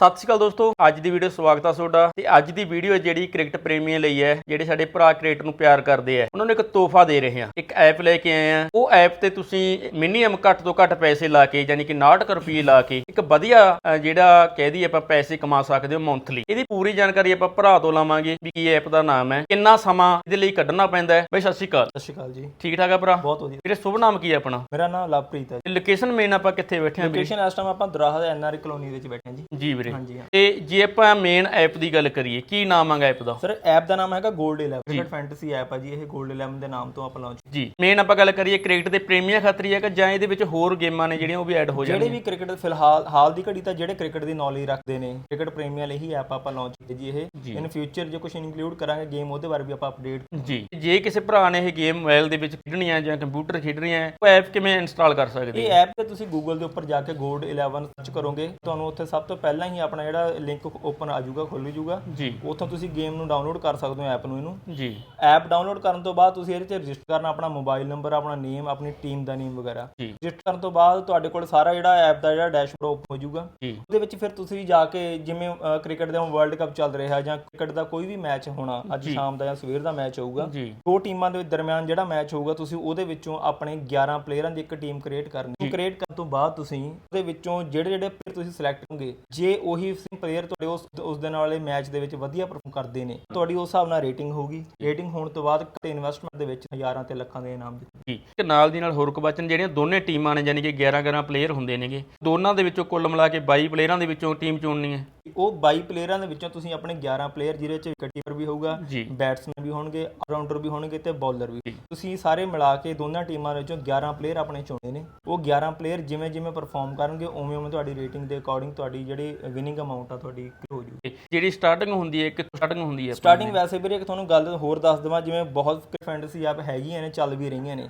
ਸਤਿ ਸ਼੍ਰੀ ਅਕਾਲ ਦੋਸਤੋ ਅੱਜ ਦੀ ਵੀਡੀਓ ਸਵਾਗਤ ਹੈ ਤੁਹਾਡਾ। ਤੇ ਅੱਜ ਦੀ ਵੀਡੀਓ ਜਿਹੜੀ ਕ੍ਰਿਕਟ ਪ੍ਰੇਮੀਆਂ ਲਈ ਹੈ ਜਿਹੜੇ ਸਾਡੇ ਭਰਾ ਕ੍ਰਿਕਟ ਨੂੰ ਪਿਆਰ ਕਰਦੇ ਆ ਉਹਨਾਂ ਨੂੰ ਇੱਕ ਤੋਹਫਾ ਦੇ ਰਹੇ ਹਾਂ। ਇੱਕ ਐਪ ਲੈ ਕੇ ਆਏ ਆ। ਉਹ ਐਪ ਤੇ ਤੁਸੀਂ ਮਿਨੀਮਮ ਘੱਟ ਤੋਂ ਘੱਟ ਪੈਸੇ ਲਾ ਕੇ ਯਾਨੀ ਕਿ 69 ਰੁਪਏ ਲਾ ਕੇ ਇੱਕ ਵਧੀਆ ਜਿਹੜਾ ਕਹਿ ਆਪਾਂ ਪੈਸੇ ਕਮਾ ਸਕਦੇ ਹੋ ਮੰਥਲੀ ਇਹਦੀ ਪੂਰੀ ਜਾਣਕਾਰੀ ਆਪਾਂ ਭਰਾ ਤੋਂ ਲਵਾਂਗੇ ਵੀ ਕੀ ਐਪ ਦਾ ਨਾਮ ਹੈ ਕਿੰਨਾ ਸਮਾਂ ਇਹਦੇ ਲਈ ਕੱਢਣਾ ਪੈਂਦਾ ਹੈ। ਬਈ ਸਤਿ ਸ਼੍ਰੀ ਅਕਾਲ। ਸਤਿ ਸ਼੍ਰੀ ਅਕਾਲ ਜੀ। ਠੀਕ ਠਾਕ ਆ ਭਰਾ? ਬਹੁਤ ਵਧੀਆ। ਵੀਰੇ ਸ਼ੁਭ ਨਾਮ ਕੀ ਹੈ ਆਪਣਾ? ਮੇਰਾ ਨਾਮ ਲਵਪ੍ਰੀਤ ਹੈ ਲੋਕੇਸ਼ਨ ਮੇਨ ਆਪਾਂ ਕਿੱਥੇ ਬੈਠੇ ਹਾਂ ਲੋਕੇਸ਼ਨ ਇਸ ਟਾਈਮ ਆਪਾਂ ਦਰਾਹਾ ਦੇ ਐਨਆਰ ਕਲੋਨੀ ਦੇ ਵਿੱਚ ਬੈਠੇ ਹਾਂ ਜੀ। ਜੀ ਵੀਰੇ। ਵੀਰੇ ਤੇ ਜੇ ਆਪਾਂ ਮੇਨ ਐਪ ਦੀ ਗੱਲ ਕਰੀਏ ਕੀ ਨਾਮ ਹੈਗਾ ਐਪ ਦਾ? ਸਰ ਐਪ ਦਾ ਨਾਮ ਹੈਗਾ 골ਡ 11 ਕ੍ਰਿਕਟ ਫੈਂਟਸੀ ਐਪ ਆ ਜੀ ਇਹ 골ਡ 11 ਦੇ ਨਾਮ ਤੋਂ ਆਪਾਂ ਲਾਂਚ ਜੀ। ਮੇਨ ਆਪਾਂ ਗੱਲ ਕਰੀਏ ਕ੍ਰਿਕਟ ਦੇ ਪ੍ਰੇਮੀਆਂ ਖਾਤਰ ਹੈਗਾ ਜਾਂ ਇਹਦੇ ਵਿੱਚ ਹੋਰ ਗੇਮਾਂ ਨੇ ਜਿਹੜੀਆਂ ਉਹ ਵੀ ਐਡ ਹੋ ਜਿਹੜੇ ਵੀ ਕ੍ਰਿਕਟ ਫਿਲਹਾਲ ਹਾਲ ਦੀ ਘੜੀ ਤਾਂ ਜਿਹੜੇ ਕ੍ਰਿਕਟ ਦੀ ਨੌਲੇਜ ਰੱਖਦੇ ਨੇ ਕ੍ਰਿਕਟ ਪ੍ਰੇਮੀਆਂ ਲਈ ਐਪ ਆਪਾਂ ਲਾਂਚ ਕੀਤੀ ਜੀ ਇਹ। ਇਨ ਫਿਊਚਰ ਜੇ ਕੁਝ ਇਨਕਲੂਡ ਕਰਾਂਗੇ ਗੇਮ ਉਹਦੇ ਬਾਰੇ ਵੀ ਆਪਾਂ ਅਪਡੇਟ ਜੀ। ਜੇ ਕਿਸੇ ਭਰਾ ਨੇ ਇਹ ਗੇਮ ਮੋਬਾਈਲ ਦੇ ਵਿੱਚ ਖੇਡਣੀ ਹੈ ਜਾਂ ਕੰਪਿਊਟਰ ਖੇਡਣੀ ਹੈ ਉਹ ਐਪ ਕਿਵੇਂ ਇੰਸਟਾਲ ਕਰ ਸਕਦੇ ਇਹ ਐਪ ਤੇ ਤੁਸੀਂ ਗੂਗਲ ਦੇ ਉੱਪਰ ਜਾ ਕੇ ਗੋਲਡ 11 ਸਰਚ ਕਰੋਗੇ ਤੁਹਾਨੂੰ ਉੱਥੇ ਸਭ ਤੋਂ ਪਹਿਲਾਂ ਹੀ ਆਪਣਾ ਜਿਹੜਾ ਲਿੰਕ ਓਪਨ ਆ ਜਾਊਗਾ ਖੁੱਲ ਜਾਊਗਾ। ਜੀ। ਉੱਥੋਂ ਤੁਸੀਂ ਗੇਮ ਨੂੰ ਡਾਊਨਲੋਡ ਕਰ ਸਕਦੇ ਹੋ ਐਪ ਨੂੰ ਇਹਨੂੰ। ਜੀ। ਐਪ ਡਾਊਨਲੋਡ ਕਰਨ ਤੋਂ ਬਾਅਦ ਤੁਸੀਂ ਇਹਦੇ ਤੇ ਰਜਿਸਟਰ ਕਰਨਾ ਆਪਣਾ ਮੋਬਾਈਲ ਨੰਬਰ ਆਪਣਾ ਨੇਮ ਆਪਣੀ ਟੀਮ ਦਾ ਨੇਮ ਵਗੈਰਾ। ਰਜਿਸਟਰ ਕਰਨ ਤੋਂ ਬਾਅਦ ਤੁਹਾਡੇ ਕੋਲ ਸਾਰਾ ਜਿਹੜਾ ਐਪ ਦਾ ਜਿਹੜਾ ਡੈਸ਼ਬੋਰਡ ਓਪਨ ਹੋ ਜਾਊਗਾ। ਉਹਦੇ ਵਿੱਚ ਫਿਰ ਤੁਸੀਂ ਜਾ ਕੇ ਜਿਵੇਂ ਕ੍ਰਿਕਟ ਦਾ ਵਰਲਡ ਕੱਪ ਚੱਲ ਰਿਹਾ ਜਾਂ ਕ੍ਰਿਕਟ ਦਾ ਕੋਈ ਵੀ ਮੈਚ ਹੋਣਾ ਅੱਜ ਸ਼ਾਮ ਦਾ ਜਾਂ ਸਵੇਰ ਦਾ ਮੈਚ ਹੋਊਗਾ। ਦੋ ਟੀਮਾਂ ਦੇ ਦਰਮਿਆਨ ਜਿਹੜਾ ਮੈਚ ਹੋਊਗਾ ਤੁਸੀਂ ਉਹਦੇ ਵਿੱਚੋਂ ਆਪਣੇ 11 ਪਲੇਅਰਾਂ ਦੀ ਇੱਕ ਟੀਮ ਕ੍ਰੀਏਟ ਕਰਨੀ। ਹੈ ਕ੍ਰੀਏਟ ਕਰਨ ਤੋਂ ਬਾਅਦ ਤੁਸੀਂ ਉਹਦੇ ਵਿੱਚੋਂ ਜਿਹੜੇ ਜਿਹੜੇ ਪਲੇਅਰ ਤੁਸੀਂ ਸਿਲੈਕਟ ਕਰੋਗੇ ਜੇ ਉਹੀ ਪਲੇਅਰ ਤੁਹਾਡੇ ਉਸ ਉਸ ਦਿਨ ਵਾਲੇ ਮੈਚ ਦੇ ਵਿੱਚ ਵਧੀਆ ਪਰਫਾਰਮ ਕਰਦੇ ਨੇ। ਤੁਹਾਡੀ ਉਸ ਹਿਸਾਬ ਨਾਲ ਰੇਟਿੰਗ ਹੋਊਗੀ। ਰੇਟਿੰਗ ਹੋਣ ਤੋਂ ਬਾਅਦ ਤੇ ਇਨਵੈਸਟਮੈਂਟ ਦੇ ਵਿੱਚ ਹਜ਼ਾਰਾਂ ਤੇ ਲੱਖਾਂ ਦੇ ਇਨਾਮ ਦਿੱਤੇ। ਜੀ ਤੇ ਨਾਲ ਦੀ ਨਾਲ ਹੋਰ ਕਬਚਨ ਜਿਹੜੀਆਂ ਦੋਨੇ ਟੀਮਾਂ ਨੇ ਯਾਨੀ ਕਿ 11 11 ਪਲੇਅਰ ਹੁੰਦੇ ਨੇਗੇ ਦੋਨਾਂ ਦੇ ਵਿੱਚੋਂ ਕੁੱਲ ਮਿਲਾ ਕੇ 22 ਪਲੇਅਰਾਂ ਦੇ ਵਿੱਚੋਂ ਟੀਮ ਚੁਣਨੀ ਹੈ। ਉਹ 22 ਪਲੇਅਰਾਂ ਦੇ ਵਿੱਚੋਂ ਤੁਸੀਂ ਆਪਣੇ 11 ਪਲੇਅਰ ਜਿਹਦੇ ਵਿੱਚ ਵਿਕਟ ਕੀਪਰ ਵੀ ਹੋਊਗਾ ਬੈਟਸਮੈਨ ਵੀ ਹੋਣਗੇ ਆਲਰਾਊਂਡਰ ਵੀ ਹੋਣਗੇ ਤੇ ਬੌਲਰ ਵੀ ਤੁਸੀਂ ਸਾਰੇ ਮਿਲਾ ਕੇ ਦੋਨਾਂ ਟੀਮਾਂ ਵਿੱਚੋਂ 11 ਪਲੇਅਰ ਆਪਣੇ ਚੁਣੇ ਨੇ। ਉਹ 11 ਪਲੇਅਰ ਜਿਵੇਂ ਜਿਵੇਂ ਪਰਫਾਰਮ ਕਰਨਗੇ ਉਵੇਂ ਉਵੇਂ ਤੁਹਾਡੀ ਰੇਟਿੰਗ ਦੇ ਅਕੋਰਡਿੰਗ ਤੁਹਾਡੀ ਜਿਹੜੀ ਵਿਨਿੰਗ ਅਮਾਉਂਟ ਆ ਤੁਹਾਡੀ ਹੋ ਜੂ ਤੇ ਜਿਹੜੀ ਸਟਾਰਟਿੰਗ ਹੁੰਦੀ ਹੈ ਕਿੱਥੋਂ ਸਟਾਰਟਿੰਗ ਹੁੰਦੀ ਹੈ ਸਟਾਰਟਿੰਗ ਵੈਸੇ ਵੀਰੇ ਇੱਕ ਤੁਹਾਨੂੰ ਗੱਲ ਹੋਰ ਦੱਸ ਦਵਾਂ ਜਿਵੇਂ ਬਹੁਤ ਫੈਂਟਸੀ ਐਪ ਹੈਗੀਆਂ ਨੇ ਚੱਲ ਵੀ ਰਹੀਆਂ ਨੇ।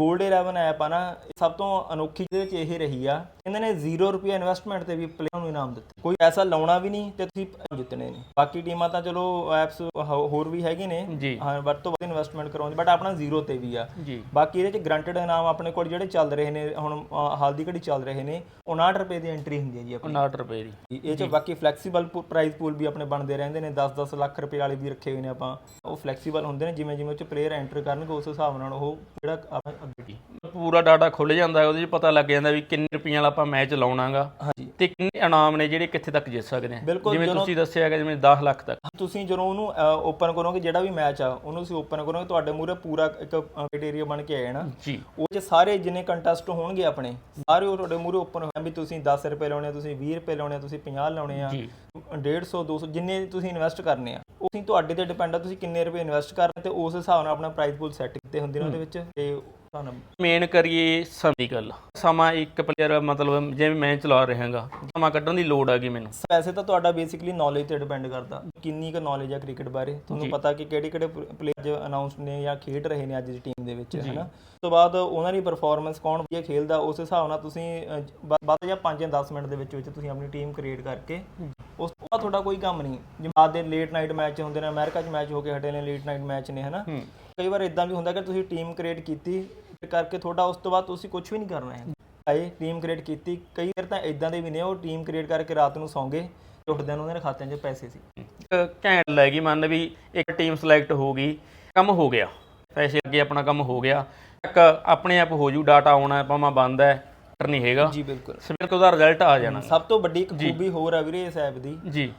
골ਡ 11 ਐਪ ਆ ਨਾ ਸਭ ਤੋਂ ਅਨੋਖੀ ਜਿਹਦੇ ਵਿੱਚ ਇਹ ਰਹੀ ਆ। ਇਹਨਾਂ ਨੇ 0 ਰੁਪਏ ਇਨਵੈਸਟਮੈਂਟ ਤੇ ਵੀ ਪਲੇਅਰ ਨੂੰ ਇਨਾਮ ਦਿੱਤੇ। ਕੋਈ ਪੈਸਾ ਲਾਉਣਾ ਵੀ ਨਹੀਂ ਤੇ ਤੁਸੀਂ ਜਿੱਤਣੇ ਨੇ ਬਾਕੀ ਟੀਮਾਂ ਤਾਂ ਚਲੋ ਐਪਸ ਹੋਰ ਵੀ ਹੈਗੇ ਨੇ। ਹਾਂ ਵੱਧ ਤੋਂ ਵੱਧ ਇਨਵੈਸਟਮੈਂਟ ਕਰਾਉਂਦੇ ਬਟ ਆਪਣਾ ਜ਼ੀਰੋ ਤੇ ਵੀ ਆ। ਬਾਕੀ ਇਹਦੇ ਚ ਗਰੰਟਡ ਇਨਾਮ ਆਪਣੇ ਕੋਲ ਜਿਹੜੇ ਚੱਲ ਰਹੇ ਨੇ ਹੁਣ ਹਾਲ ਦੀ ਘੜੀ ਚੱਲ ਰਹੇ ਨੇ 59 ਰੁਪਏ ਦੀ ਐਂਟਰੀ ਹੁੰਦੀ ਹੈ ਜੀ ਆਪਣੀ। 59 ਰੁਪਏ ਦੀ। ਇਹ ਚ ਬਾਕੀ ਫਲੈਕਸੀਬਲ ਪ੍ਰਾਈਸ ਪੂਲ ਵੀ ਆਪਣੇ ਬਣਦੇ ਰਹਿੰਦੇ ਨੇ 10-10 ਲੱਖ ਰੁਪਏ ਵਾਲੇ ਵੀ ਰੱਖੇ ਹੋਏ ਨੇ ਆਪਾਂ। ਉਹ ਫਲੈਕਸੀਬਲ ਹੁੰਦੇ ਨੇ ਜਿਵੇਂ ਜਿਵੇਂ ਉਹ ਚ ਪਲੇਅਰ ਐਂਟਰ ਕਰਨਗੇ ਉਸ ਹਿਸਾਬ ਨਾਲ ਉਹ ਜਿਹੜਾ ਪੂਰਾ ਡਾਟਾ ਖੁੱਲ ਜਾਂਦਾ ਉਹਦੇ 'ਚ ਪਤਾ ਲੱਗ ਜਾਂਦਾ ਵੀ ਕਿੰਨੇ ਰੁਪਈਆਂ ਵਾਲਾ ਆਪਾਂ ਮੈਚ ਲਾਉਣਾਗਾ। ਹਾਂਜੀ। ਤੇ ਕਿੰਨੇ ਇਨਾਮ ਨੇ ਜਿਹੜੇ ਕਿੱਥੇ ਤੱਕ ਜਿੱਤ ਸਕਦੇ ਆ ਬਿਲਕੁਲ, ਜਿਵੇਂ ਜਦੋਂ- ਤੁਸੀਂ ਦੱਸਿਆ ਹੈਗਾ ਜਿਵੇਂ 10 ਲੱਖ ਤੱਕ। ਤੁਸੀਂ ਜਦੋਂ ਉਹਨੂੰ ਓਪਨ ਕਰੋਗੇ ਜਿਹੜਾ ਵੀ ਮੈਚ ਆ ਉਹਨੂੰ ਤੁਸੀਂ ਓਪਨ ਕਰੋਗੇ ਤੁਹਾਡੇ ਮੂਹਰੇ ਪੂਰਾ ਇੱਕ ਕ੍ਰਾਈਟੇਰੀਆ ਬਣ ਕੇ ਆਇਆ ਨਾ। ਜੀ। ਉਹ ਚ ਸਾਰੇ ਜਿੰਨੇ ਕੰਟੈਸਟ ਹੋਣਗੇ ਆਪਣੇ ਸਾਰੇ ਉਹ ਤੁਹਾਡੇ ਮੂਹਰੇ ਓਪਨ ਹੋਏ ਵੀ ਤੁਸੀਂ 10 ਰੁਪਏ ਲਾਉਣੇ ਆ ਤੁਸੀਂ 20 ਰੁਪਏ ਲਾਉਣੇ ਆ ਤੁਸੀਂ 50 ਲਾਉਣੇ ਆ ਜੀ। 150 200 ਜਿੰਨੇ ਤੁਸੀਂ ਇਨਵੈਸਟ ਕਰਨੇ ਆ। ਉਹ ਤੁਸੀਂ ਤੁਹਾਡੇ ਤੇ ਡਿਪੈਂਡ ਆ ਤੁਸੀਂ ਕਿੰਨੇ ਰੁਪਏ ਇਨਵੈਸਟ ਕਰਨੇ ਤੇ ਉਸ ਹਿਸਾਬ ਨਾਲ ਆਪਣਾ ਪ੍ਰਾਈਸ ਪੂਲ ਸੈੱਟ ਕੀਤੇ ਹੁੰਦੇ ਨੇ ਉਹਦੇ ਵਿੱਚ। ਤੇ ਨਾਲ ਮੇਨ ਕਰੀਏ ਸਮੇਂ ਦੀ ਗੱਲ। ਸਮਾਂ ਇੱਕ ਪਲੇਅਰ ਮਤਲਬ ਜਿਵੇਂ ਮੈਂ ਚਲਾ ਰਿਹਾਗਾ ਸਮਾਂ ਕੱਢਣ ਦੀ ਲੋੜ ਹੈਗੀ ਮੈਨੂੰ। ਵੈਸੇ ਤਾਂ ਤੁਹਾਡਾ ਬੇਸਿਕਲੀ ਨੌਲੇਜ ਤੇ ਡਿਪੈਂਡ ਕਰਦਾ। ਕਿੰਨੀ ਕੁ ਨੌਲੇਜ ਆ ਕ੍ਰਿਕਟ ਬਾਰੇ? ਤੁਹਾਨੂੰ ਪਤਾ ਕਿ ਕਿਹੜੇ ਕਿਹੜੇ ਪਲੇਅਰ ਅਨਾਉਂਸ ਨੇ ਜਾਂ ਖੇਡ ਰਹੇ ਨੇ ਅੱਜ ਦੀ ਟੀਮ ਦੇ ਵਿੱਚ ਹੈਨਾ? ਉਸ ਤੋਂ ਬਾਅਦ ਉਹਨਾਂ ਦੀ ਪਰਫਾਰਮੈਂਸ ਕੌਣ ਵਧੀਆ ਖੇਲਦਾ ਉਸ ਹਿਸਾਬ ਨਾਲ ਤੁਸੀਂ ਵੱਧ ਜਾਂ 5 ਜਾਂ 10 ਮਿੰਟ ਦੇ ਵਿੱਚ ਵਿੱਚ ਤੁਸੀਂ ਆਪਣੀ ਟੀਮ ਕ੍ਰੀਏਟ ਕਰਕੇ ਉਸ ਤੋਂ ਬਾਅਦ ਤੁਹਾਡਾ ਕੋਈ ਕੰਮ ਨਹੀਂ। ਜਿਵੇਂ ਦੇ ਲੇਟ ਨਾਈਟ ਮੈਚ ਹੁੰਦੇ ਨੇ ਅਮਰੀਕਾ 'ਚ ਮੈਚ ਹੋ ਕੇ ਹਟੇ ਨੇ ਲੇਟ ਨਾਈਟ ਮੈਚ ਨੇ ਹਨਾ? ਕਈ ਵਾਰ ਇਦਾਂ ਵੀ ਹੁੰਦਾ ਕਿ ਤੁਸੀਂ ਟੀਮ ਕ੍ਰੀਏਟ ਕੀਤੀ ਕਰਕੇ ਤੁਹਾਡਾ ਉਸ ਤੋਂ ਬਾਅਦ ਤੁਸੀਂ ਕੁਝ ਵੀ ਨਹੀਂ ਕਰਨਾ ਹੈ ਆਏ ਟੀਮ ਕ੍ਰੀਏਟ ਕੀਤੀ। ਕਈ ਵਾਰ ਤਾਂ ਇਦਾਂ ਦੇ ਵੀ ਨੇ ਉਹ ਟੀਮ ਕ੍ਰੀਏਟ ਕਰਕੇ ਰਾਤ ਨੂੰ ਸੌਂਗੇ ਉੱਠਦੇ ਨੂੰ ਉਹਨਾਂ ਦੇ ਖਾਤਿਆਂ 'ਚ ਪੈਸੇ ਸੀ। ਘੈਂਟ ਲੈ ਗਈ ਮੰਨ ਵੀ ਇੱਕ ਟੀਮ ਸਿਲੈਕਟ ਹੋ ਗਈ ਕੰਮ ਹੋ ਗਿਆ। ਪੈਸੇ ਅੱਗੇ ਆਪਣਾ ਕੰਮ ਹੋ ਗਿਆ। ਇੱਕ ਆਪਣੇ ਆਪ ਹੋ ਜੂ ਡਾਟਾ ਆਉਣਾ ਭਾਵੇਂ ਬੰਦ ਹੈ ਪਰ ਨਹੀਂ ਹੈਗਾ। ਜੀ ਬਿਲਕੁਲ। ਸਵੇਰ ਤੋਂ ਉਹਦਾ ਰਿਜ਼ਲਟ ਆ ਜਾਣਾ। ਸਭ ਤੋਂ ਵੱਡੀ ਇੱਕ ਖੂਬੀ ਹੋਰ ਆ ਵੀਰੇ ਇਸ ਐਪ ਦੀ। ਜੀ।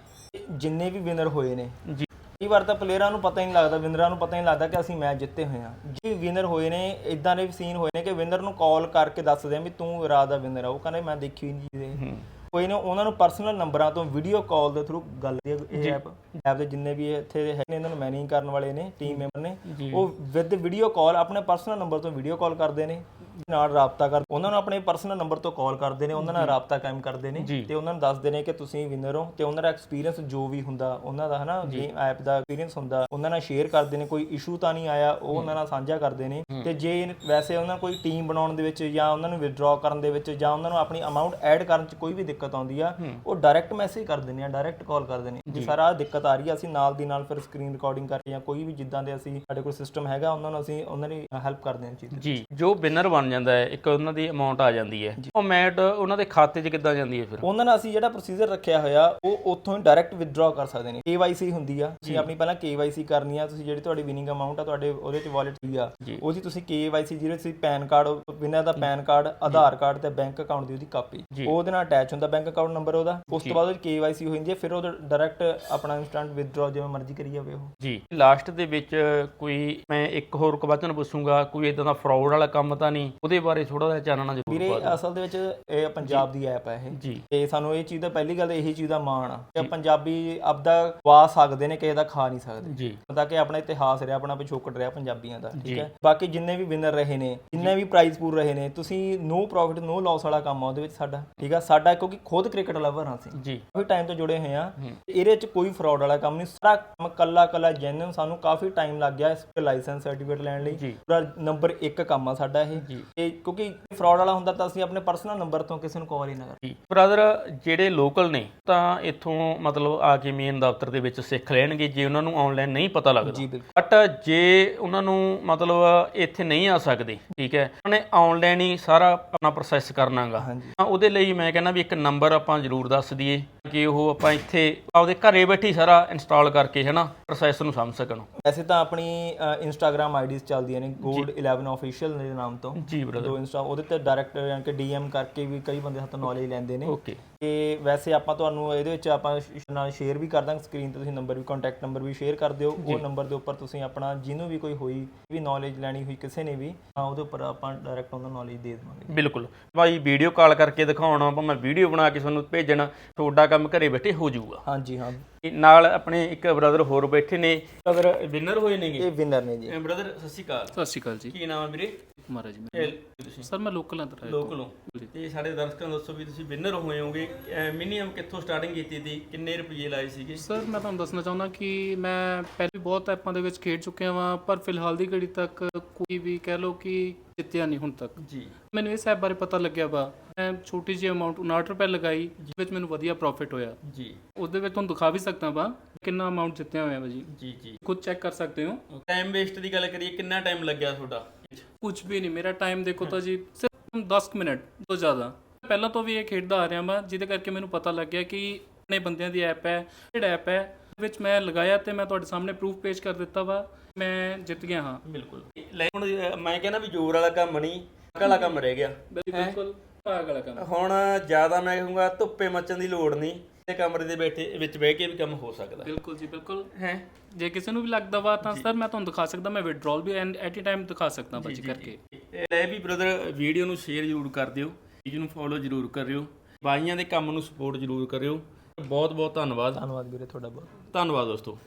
ਜਿੰਨੇ ਵੀ ਵਿਨਰ ਹੋਏ ਨੇ ਜੀ। ਕਈ ਵਾਰ ਤਾਂ ਪਲੇਅਰਾਂ ਨੂੰ ਪਤਾ ਹੀ ਨਹੀਂ ਲੱਗਦਾ ਵਿਨਰਾਂ ਨੂੰ ਪਤਾ ਹੀ ਨਹੀਂ ਲੱਗਦਾ ਕਿ ਅਸੀਂ ਮੈਚ ਜਿੱਤੇ ਹੋਏ ਆ ਜੀ ਵਿਨਰ ਹੋਏ ਨੇ ਇਦਾਂ ਦੇ ਵੀ ਸੀਨ ਹੋਏ ਨੇ ਕਿ ਵਿਨਰ ਨੂੰ ਕਾਲ ਕਰਕੇ ਦੱਸਦੇ ਆ ਵੀ ਤੂੰ ਰਾਤ ਦਾ ਵਿਨਰ ਆ। ਉਹ ਕਹਿੰਦੇ ਮੈਂ ਦੇਖੀ ਹੀ ਨਹੀਂ ਜੀ ਹੂੰ। ਕੋਈ ਨਾ ਉਹਨਾਂ ਨੂੰ ਪਰਸਨਲ ਨੰਬਰਾਂ ਤੋਂ ਵੀਡੀਓ ਕਾਲ ਦੇ ਥਰੂ ਗੱਲ ਦੀ ਇਹ ਐਪ ਐਪ ਦੇ ਜਿੰਨੇ ਵੀ ਇੱਥੇ ਦੇ ਹੈ ਨੇ ਇਹਨਾਂ ਨੂੰ ਮੈਨੇਜ ਕਰਨ ਵਾਲੇ ਨੇ ਟੀਮ ਮੈਂਬਰ ਨੇ। ਉਹ ਵਿਦ ਵੀਡੀਓ ਕਾਲ ਆਪਣੇ ਪਰਸਨਲ ਨੰਬਰ ਤੋਂ ਵੀਡੀਓ ਕਾਲ ਕਰਦੇ ਨੇ। ਨਾਲ ਰਾਬਤਾ ਕਰ ਉਹਨਾਂ ਨੂੰ ਆਪਣੇ ਪਰਸਨਲ ਨੰਬਰ ਤੋਂ ਕਾਲ ਕਰਦੇ ਨੇ ਉਹਨਾਂ ਨਾਲ ਰਾਬਤਾ ਕਾਇਮ ਕਰਦੇ ਨੇ। ਤੇ ਉਹਨਾਂ ਨੂੰ ਦੱਸਦੇ ਨੇ ਕਿ ਤੁਸੀਂ ਵਿਨਰ ਹੋ ਤੇ ਉਹਨਾਂ ਦਾ ਐਕਸਪੀਰੀਅੰਸ ਜੋ ਵੀ ਹੁੰਦਾ ਉਹਨਾਂ ਦਾ ਹਨਾ ਗੇਮ ਐਪ ਦਾ ਐਕਸਪੀਰੀਅੰਸ ਹੁੰਦਾ ਉਹਨਾਂ ਨਾਲ ਸ਼ੇਅਰ ਕਰਦੇ ਨੇ ਕੋਈ ਇਸ਼ੂ ਤਾਂ ਨਹੀਂ ਆਇਆ ਉਹ ਉਹਨਾਂ ਨਾਲ ਸਾਂਝਾ ਕਰਦੇ ਨੇ ਤੇ ਜੇ ਵੈਸੇ ਉਹਨਾਂ ਕੋਈ ਟੀਮ ਬਣਾਉਣ ਦੇ ਵਿੱਚ ਜਾਂ ਉਹਨਾਂ ਨੂੰ ਵਿਦਡਰਾਅ ਕਰਨ ਦੇ ਵਿੱਚ ਜਾਂ ਉਹਨਾਂ ਨੂੰ ਆਪਣੀ ਅਮਾਉਂਟ ਐਡ ਕਰਨ 'ਚ ਕੋਈ ਵੀ ਦਿੱਕਤ ਆਉਂਦੀ ਆ ਉਹ ਡਾਇਰੈਕਟ ਮੈਸੇਜ ਕਰ ਦਿੰਦੇ ਆ ਡਾਇਰੈਕਟ ਕਾਲ ਕਰਦੇ ਨੇ ਜੇ। ਸਾਰਾ ਦਿੱਕਤ ਆ ਰਹੀ ਆ ਅਸੀਂ ਨਾਲ ਦੀ ਨਾਲ ਫਿਰ ਸਕਰੀਨ ਰਿਕਾਰਡਿੰਗ ਕਰਕੇ ਜਾਂ ਕੋਈ ਵੀ ਜਿੱਦਾਂ ਦੇ ਅਸੀਂ ਸਾਡੇ ਕੋਲ ਸਿਸਟਮ ਹੈਗਾ ਉਹਨਾਂ ਨੂੰ ਅਸੀਂ ਉਹਨਾਂ ਦੀ ਹੈਲਪ ਕਰਦੇ ਹਾਂ ਜੀ। ਜੋ ਵਿਨਰ ਬਣ ਜਾਂਦਾ ਹੈ ਇੱਕ ਉਹਨਾਂ ਦੀ ਅਮਾਉਂਟ ਆ ਜਾਂਦੀ ਹੈ। ਉਹ ਮੈਟ ਉਹਨਾਂ ਦੇ ਖਾਤੇ 'ਚ ਕਿੱਦਾਂ ਜਾਂਦੀ ਹੈ ਫਿਰ? ਉਹਨਾਂ ਨਾਲ ਅਸੀਂ ਜਿਹੜਾ ਪ੍ਰੋਸੀਜਰ ਰੱਖਿਆ ਹੋਇਆ ਉਹ ਉੱਥੋਂ ਹੀ ਡਾਇਰੈਕਟ ਵਿਦਡਰਾ ਕਰ ਸਕਦੇ ਨੇ। KYC ਹੁੰਦੀ ਆ। ਤੁਸੀਂ ਆਪਣੀ ਪਹਿਲਾਂ KYC ਕਰਨੀ ਆ ਤੁਸੀਂ ਜਿਹੜੀ ਤੁਹਾਡੀ ਵਿਨਿੰਗ ਅਮਾਉਂਟ ਆ ਤੁਹਾਡੇ ਉਹਦੇ ਚ ਵਾਲਟ ਦੀ ਆ। ਜੀ। ਉਹਦੀ ਤੁਸੀਂ KYC ਜਿਹੜੇ ਤੁਸੀਂ ਪੈਨ ਕਾਰਡ ਵਿਨਰ ਦਾ ਪੈਨ ਕਾਰਡ ਆਧਾਰ ਕਾਰਡ ਤੇ ਬੈਂਕ ਅਕਾਊਂਟ ਦੀ ਉਹਦੀ ਕਾਪੀ। ਉਹਦੇ ਨਾਲ ਅਟੈਚ ਹੁੰਦਾ ਬੈਂਕ ਅਕਾਊਂਟ ਨੰਬਰ ਉਹਦਾ। ਉਸ ਤੋਂ ਬਾਅਦ ਉਹ KYC ਹੋ ਜਾਂਦੀ ਹੈ ਫਿਰ ਉਹ ਡਾਇਰੈਕਟ ਆਪਣਾ ਇਨਸਟੈਂਟ ਵਿਦਡਰਾ ਜਿਵੇਂ ਮਰਜ਼ੀ ਕਰੀ ਜਾਵੇ ਉਹ। ਜੀ। ਲਾਸਟ ਦੇ ਵਿੱਚ ਕੋਈ ਮੈਂ ਇੱਕ ਹੋਰ ਕੁਐਸਚਨ ਪੁੱਛੂੰਗਾ ਕੋਈ ਇਦਾਂ ਦਾ ਫਰਾਡ ਵਾਲਾ ਕੰਮ ਤਾਂ ਨਹੀਂ? ਉਹਦੇ ਬਾਰੇ ਥੋੜਾ ਜਿਹਾ ਚਾਨਣਾ ਜ਼ਰੂਰ ਵੀਰੇ ਅਸਲ ਦੇ ਵਿੱਚ ਇਹ ਪੰਜਾਬ ਦੀ ਐਪ ਹੈ ਇਹ। ਜੀ। ਤੇ ਸਾਨੂੰ ਇਹ ਚੀਜ਼ ਦਾ ਪਹਿਲੀ ਗੱਲ ਇਹੀ ਚੀਜ਼ ਦਾ ਮਾਣ ਆ ਕਿ ਪੰਜਾਬੀ ਆਪਦਾ ਵਾ ਸਕਦੇ ਨੇ ਕਿਸੇ ਦਾ ਖਾ ਨਹੀਂ ਸਕਦੇ। ਜੀ। ਤਾਂ ਕਿ ਆਪਣਾ ਇਤਿਹਾਸ ਰਿਹਾ ਆਪਣਾ ਪਿਛੋਕੜ ਰਿਹਾ ਪੰਜਾਬੀਆਂ ਦਾ ਠੀਕ ਹੈ? ਬਾਕੀ ਜਿੰਨੇ ਵੀ ਵਿਨਰ ਰਹੇ ਨੇ ਜਿੰਨੇ ਵੀ ਪ੍ਰਾਈਜ਼ ਪੂਲ ਰਹੇ ਨੇ ਤੁਸੀਂ ਨੋ ਪ੍ਰੋਫਿਟ ਨੋ ਲਾਸ ਵਾਲਾ ਕੰਮ ਆ ਉਹਦੇ ਵਿੱਚ ਸਾਡਾ ਠੀਕ ਆ? ਸਾਡਾ ਕਿਉਂਕਿ ਖੁਦ ਕ੍ਰਿਕਟ ਲਵਰ ਹਾਂ ਅਸੀਂ। ਜੀ। ਕਾਫੀ ਟਾਈਮ ਤੋਂ ਜੁੜੇ ਹੋਏ ਆ ਇਹਦੇ ਵਿੱਚ ਕੋਈ ਫਰਾਡ ਵਾਲਾ ਕੰਮ ਨਹੀਂ। ਸਾਰਾ ਕੰਮ ਕੱਲਾ ਕੱਲਾ ਜੈਨੂਨ ਸਾਨੂੰ ਕਾਫੀ ਟਾਈਮ ਲੱਗ ਗਿਆ ਇਸ ਲਾਇਸੈਂਸ ਸਰਟੀਫਿਕੇਟ ਲੈਣ ਲਈ। ਜੀ। ਪੂਰਾ ਨੰਬਰ 1 ਕੰਮ ਆ ਸਾਡਾ ਇਹ। ਜੀ। ਇਹ ਕਿਉਂਕਿ ਫਰਾਡ ਵਾਲਾ ਹੁੰਦਾ ਤਾਂ ਅਸੀਂ ਆਪਣੇ ਪਰਸਨਲ ਨੰਬਰ ਤੋਂ ਕਿਸੇ ਨੂੰ ਕਾਲ ਹੀ ਨਾ ਕਰ ਜੀ। ਬ੍ਰਦਰ ਜਿਹੜੇ ਲੋਕਲ ਨੇ ਤਾਂ ਇੱਥੋਂ ਮਤਲਬ ਆ ਕੇ ਮੇਨ ਦਫ਼ਤਰ ਦੇ ਵਿੱਚ ਸਿੱਖ ਲੈਣਗੇ ਜੇ ਉਹਨਾਂ ਨੂੰ ਆਨਲਾਈਨ ਨਹੀਂ ਪਤਾ ਲੱਗਦਾ। ਜੀ ਬਿਲਕੁਲ। ਬਟ ਜੇ ਉਹਨਾਂ ਨੂੰ ਮਤਲਬ ਇੱਥੇ ਨਹੀਂ ਆ ਸਕਦੇ ਠੀਕ ਹੈ ਉਹਨੇ ਆਨਲਾਈਨ ਹੀ ਸਾਰਾ ਆਪਣਾ ਪ੍ਰੋਸੈਸ ਕਰਨਾਗਾ ਤਾਂ ਉਹਦੇ ਲਈ ਮੈਂ ਕਹਿੰਦਾ ਵੀ ਇੱਕ ਨੰਬਰ ਆਪਾਂ ਜ਼ਰੂਰ ਦੱਸ ਦਈਏ ਕਿ ਉਹ ਆਪਾਂ ਇੱਥੇ ਆਪਦੇ ਘਰੇ ਬੈਠੇ ਸਾਰਾ ਇੰਸਟਾਲ ਕਰਕੇ ਹੈ ਨਾ ਪ੍ਰੋਸੈਸ ਨੂੰ ਸਮਝ ਸਕਣ। ਵੈਸੇ ਤਾਂ ਆਪਣੀ ਇੰਸਟਾਗ੍ਰam ਆਈਡੀਜ਼ ਚੱਲਦੀਆਂ ਨੇ 골ਡ 11 ਆਫੀਸ਼ੀਅਲ ਦੇ ਨਾਮ ਤੋਂ। ਜੀ ਬ੍ਰਦਰ ਇੰਸਟਾ ਉਹਦੇ ਤੇ ਡਾਇਰੈਕਟ ਯਾਨੀ ਕਿ ਡੀਐਮ ਕਰਕੇ ਵੀ ਕਈ ਬੰਦੇ ਹੱਥੋਂ ਨੌਲੇਜ ਲੈਂਦੇ ਨੇ। ਓਕੇ ਤੇ ਵੈਸੇ ਆਪਾਂ ਤੁਹਾਨੂੰ ਇਹਦੇ ਵਿੱਚ ਆਪਾਂ ਸ਼- ਨਾਲ ਸ਼ੇਅਰ ਵੀ ਕਰ ਦਾਂਗੇ ਸਕਰੀਨ ਤੇ ਤੁਸੀਂ ਨੰਬਰ ਵੀ ਕੰਟੈਕਟ ਨੰਬਰ ਵੀ ਸ਼ੇਅਰ ਕਰ ਦਿਓ। ਉਹ ਨੰਬਰ ਦੇ ਉੱਪਰ ਤੁਸੀਂ ਆਪਣਾ ਜਿਹਨੂੰ ਵੀ ਕੋਈ ਹੋਈ ਵੀ ਨੌਲੇਜ ਲੈਣੀ ਹੋਈ ਕਿਸੇ ਨੇ ਵੀ ਤਾਂ ਉਹਦੇ ਉੱਪਰ ਆਪਾਂ ਡਾਇਰੈਕਟ ਉਹਨਾਂ ਨੌਲੇਜ ਦੇ ਦੇਵਾਂਗੇ। ਬਿਲਕੁਲ। ਭਾਈ ਵੀਡੀਓ ਕਾਲ ਕਰਕੇ ਦਿਖਾਉਣਾ ਭਾਵੇਂ ਵੀਡੀਓ ਬਣਾ ਕੇ ਤੁਹਾਨੂੰ ਭੇਜਣਾ ਤੁਹਾਡਾ ਕੰਮ ਘਰੇ ਬੈਠੇ ਹੋ ਜਾਊਗਾ। ਹਾਂਜੀ ਹਾਂ। ਇਹ ਨਾਲ ਆਪਣੇ ਇੱਕ ਬ੍ਰਦਰ ਹੋਰ ਬੈਠੇ ਨੇ। ਬ੍ਰਦਰ ਵਿਨਰ ਹੋਏ ਨੇਗੇ? ਇਹ ਵਿਨਰ ਨੇ ਜੀ। ਬ੍ਰਦਰ ਸਤਿ ਸ਼੍ਰੀ ਅਕਾਲ। ਸਤਿ ਸ਼੍ਰੀ ਅਕਾਲ ਜੀ। ਕੀ ਨਾਮ ਹੈ ਵੀਰੇ? ਮਹਾਰਾਜ ਜੀ ਇਹ ਤੁਸੀਂ ਸਰ ਮੈਂ ਲੋਕਲ ਅੰਦਰ ਆਇਆ ਲੋਕਲੋਂ ਤੇ। ਸਾਡੇ ਦਰਸ਼ਕਾਂ ਨੂੰ ਦੱਸੋ ਵੀ ਤੁਸੀਂ ਵਿਨਰ ਹੋਏ ਹੋਗੇ ਮਿਨੀਮਮ ਕਿੱਥੋਂ ਸਟਾਰਟਿੰਗ ਕੀਤੀ ਸੀ? ਕਿੰਨੇ ਰੁਪਏ ਲਾਏ ਸੀਗੇ? ਸਰ ਮੈਂ ਤੁਹਾਨੂੰ ਦੱਸਣਾ ਚਾਹੁੰਦਾ ਕਿ ਮੈਂ ਪਹਿਲੇ ਬਹੁਤ ਐਪਾਂ ਦੇ ਵਿੱਚ ਖੇਡ ਚੁੱਕਿਆ ਵਾਂ ਪਰ ਫਿਲਹਾਲ ਦੀ ਘੜੀ ਤੱਕ ਕੋਈ ਵੀ ਕਹਿ ਲਓ ਕਿ ਜਿੱਤਿਆ ਨਹੀਂ ਹੁਣ ਤੱਕ। ਜੀ। ਮੈਨੂੰ ਇਸ ਐਪ ਬਾਰੇ ਪਤਾ ਲੱਗਿਆ ਵਾ। ਮੈਂ ਛੋਟੀ ਜਿਹੀ ਅਮਾਉਂਟ 59 ਰੁਪਏ ਲਗਾਈ ਜਿਸ ਵਿੱਚ ਮੈਨੂੰ ਵਧੀਆ ਪ੍ਰੋਫਿਟ ਹੋਇਆ। ਜੀ। ਉਹਦੇ ਵਿੱਚ ਤੁਹਾਨੂੰ ਦਿਖਾ ਵੀ ਸਕਦਾ ਵਾ ਕਿੰਨਾ ਅਮਾਉਂਟ ਜਿੱਤਿਆ ਹੋਇਆ ਵਾ ਜੀ। ਜੀ ਜੀ। ਖੁਦ ਚੈੱਕ ਕਰ ਸਕਦੇ ਹੋ। ਟਾਈਮ ਵੇਸਟ ਦੀ ਗੱਲ ਕਰੀਏ ਕਿੰਨਾ ਟਾਈਮ ਲੱਗਿਆ ਤੁਹਾਡਾ? ਕੁਝ ਵੀ ਨਹੀਂ ਮੇਰਾ ਟਾਈਮ ਦੇਖੋ ਤਾਂ ਜੀ ਸਿਰਫ 10 ਕੁ ਮਿੰਟ ਤੋਂ ਜ਼ਿਆਦਾ। ਪਹਿਲਾਂ ਤੋਂ ਵੀ ਇਹ ਖੇਡਦਾ ਆ ਰਿਹਾ ਮੈਂ ਜਿਹਦੇ ਕਰਕੇ ਮੈਨੂੰ ਪਤਾ ਲੱਗਿਆ ਕਿ ਆਪਣੇ ਬੰਦਿਆਂ ਦੀ ਐਪ ਹੈ ਕਿਹੜਾ ਐਪ ਹੈ ਵਿੱਚ ਮੈਂ ਲਗਾਇਆ ਤੇ ਮੈਂ ਤੁਹਾਡੇ ਸਾਹਮਣੇ ਪ੍ਰੂਫ ਪੇਸ਼ ਕਰ ਦਿੱਤਾ ਵਾ ਮੈਂ ਜਿੱਤ ਗਿਆ ਹਾਂ। ਬਿਲਕੁਲ। ਲੈ ਹੁਣ ਮੈਂ ਕਹਿੰਦਾ ਵੀ ਜ਼ੋਰ ਵਾਲਾ ਕੰਮ ਨਹੀਂ ਕਾਲਾ ਕੰਮ ਰਹਿ ਗਿਆ। ਬਿਲਕੁਲ ਭਾਗ ਵਾਲਾ ਕੰਮ। ਹੁਣ ਜ਼ਿਆਦਾ ਮੈਂ ਕਹੂੰਗਾ ਧੁੱਪੇ ਮੱਚਣ ਦੀ ਲੋੜ ਨਹੀਂ ਤੇ ਕਮਰੇ ਦੇ ਬੈਠੇ ਵਿੱਚ ਬਹਿ ਕੇ ਵੀ ਕੰਮ ਹੋ ਸਕਦਾ। ਬਿਲਕੁਲ ਜੀ ਬਿਲਕੁਲ। ਹੈ? ਜੇ ਕਿਸੇ ਨੂੰ ਵੀ ਲੱਗਦਾ ਵਾ ਤਾਂ ਸਰ ਮੈਂ ਤੁਹਾਨੂੰ ਦਿਖਾ ਸਕਦਾ ਮੈਂ ਵਿਡਰਾਲ ਵੀ ਐਟ ਟਾਈਮ ਦਿਖਾ ਸਕਦਾ ਬੱਚੇ ਕਰਕੇ। ਲੈ ਵੀ ਬ੍ਰਦਰ ਵੀਡੀਓ ਨੂੰ ਸ਼ੇਅਰ ਜ਼ਰੂਰ ਕਰ ਦਿਓ। ਪੇਜ ਨੂੰ ਫੋਲੋ ਜ਼ਰੂਰ ਕਰਿਓ। ਬਾਈਆਂ ਦੇ ਕੰਮ ਨੂੰ ਸਪੋਰਟ ਜ਼ਰੂਰ ਕਰਿਓ। ਬਹੁਤ ਬਹੁਤ ਧੰਨਵਾਦ। ਧੰਨਵਾਦ ਵੀਰੇ ਤੁਹਾਡਾ ਬਹੁਤ। ਧੰਨਵਾਦ ਦੋਸਤੋ।